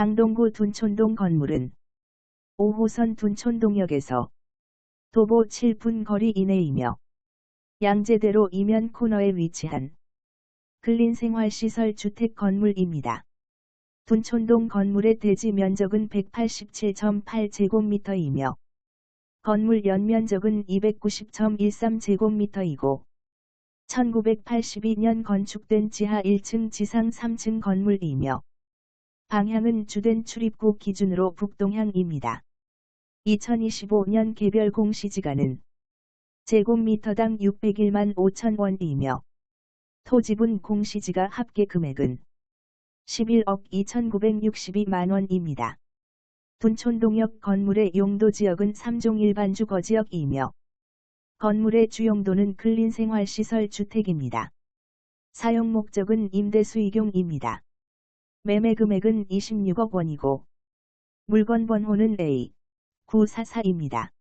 강동구 둔촌동 건물은 5호선 둔촌동역에서 도보 7분 거리 이내이며 양재대로 이면 코너에 위치한 근린생활시설 주택 건물입니다. 둔촌동 건물의 대지 면적은 187.8제곱미터이며 건물 연면적은 290.13제곱미터이고 1982년 건축된 지하 1층 지상 3층 건물이며 방향은 주된 출입구 기준으로 북동향입니다. 2025년 개별 공시지가는 제곱미터당 601만 5천 원이며 토지분 공시지가 합계 금액은 11억 2,962만 원입니다. 둔촌동역 건물의 용도 지역은 3종 일반 주거지역이며 건물의 주용도는 근린생활시설 주택입니다. 사용 목적은 임대 수익용입니다. 매매 금액은 26억 원이고 물건 번호는 A 944입니다.